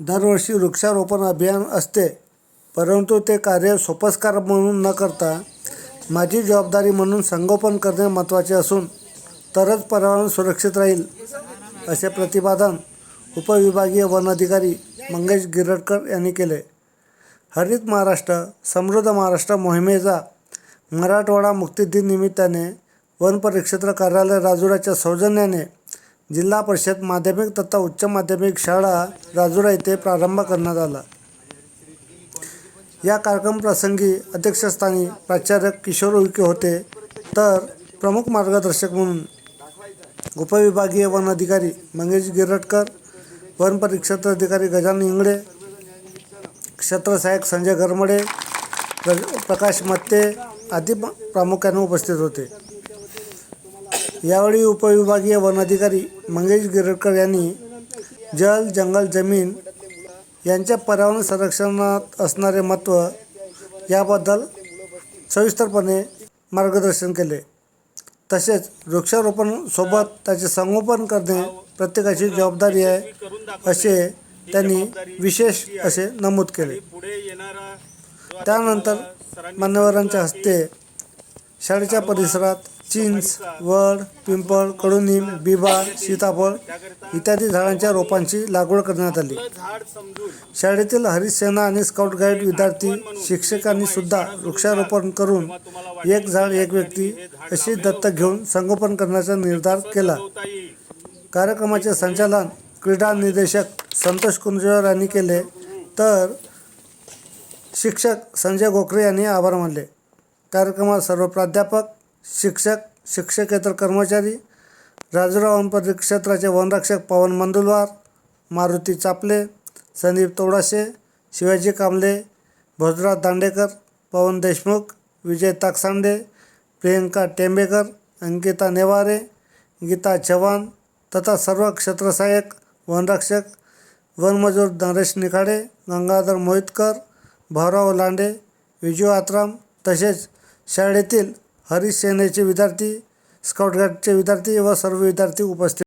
दरवर्षी वृक्षारोपण अभियान असते परंतु ते कार्य सोपस्कार म्हणून न करता माझी जबाबदारी म्हणून संगोपन करणे महत्त्वाचे असून तरच पर्यावरण सुरक्षित राहील असे प्रतिपादन उपविभागीय वन अधिकारी मंगेश गिरडकर यांनी केले. हरित महाराष्ट्र समृद्ध महाराष्ट्र मोहिमेचा मराठवाडा मुक्तीदिन निमित्ताने वन परिक्षेत्र कार्यालय राजुराच्या सौजन्याने जिल्हा परिषद माध्यमिक तथा उच्च माध्यमिक शाळा राजुरा येथे प्रारंभ करण्यात आला. या कार्यक्रम प्रसंगी अध्यक्षस्थानी प्राचार्य किशोर उईके होते. तर प्रमुख मार्गदर्शक म्हणून उपविभागीय वन अधिकारी मंगेश गिरटकर वन परिक्षेत्र अधिकारी गजानन इंगळे क्षेत्रसहाय्यक संजय गरमडे प्रकाश मत्ते आदी प्रामुख्याने उपस्थित होते. यावेळी उपविभागीय वनाधिकारी मंगेश गिरडकर यांनी जल जंगल जमीन यांच्या पर्यावरण संरक्षणात असणारे महत्त्व याबद्दल सविस्तरपणे मार्गदर्शन केले. तसेच वृक्षारोपण सोबत त्याचे संगोपन करणे प्रत्येकाची जबाबदारी आहे असे त्यांनी विशेष असे नमूद केले. त्यानंतर मान्यवरांच्या हस्ते शाळेच्या परिसरात चिंच वड पिंपळ कडुनिंब बिबार सीताफळ इत्यादी झाडांच्या रोपांची लागवड करण्यात आली. शाळेतील हरिसेना आणि स्काउट गाईड विद्यार्थी शिक्षकांनी सुद्धा वृक्षारोपण करून एक झाड एक व्यक्ती अशी दत्तक घेऊन संगोपन करण्याचा निर्धार केला. कार्यक्रमाचे संचालन क्रीडा निर्देशक संतोष कुंजवर यांनी केले. तर शिक्षक संजय गोखरे यांनी आभार मानले. कार्यक्रमात सर्व प्राध्यापक शिक्षक शिक्षकेतर कर्मचारी राजुरा वन क्षेत्राचे वनरक्षक पवन मंदुलवार मारुती चापले संदीप तोडाशे शिवाजी कांबले भोजराज दांडेकर पवन देशमुख विजय ताकसांडे प्रियंका टेंबेकर अंकिता नेवारे गीता चव्हाण तथा सर्व क्षेत्रसहाय्यक वनरक्षक वनमजूर नरेश निखाडे गंगाधर मोहितकर भाऊराव लांडे विजू आत्राम तसेच शाळेतील हरित सेनेचे विद्यार्थी स्काउट गाईडचे विद्यार्थी व सर्व विद्यार्थी उपस्थित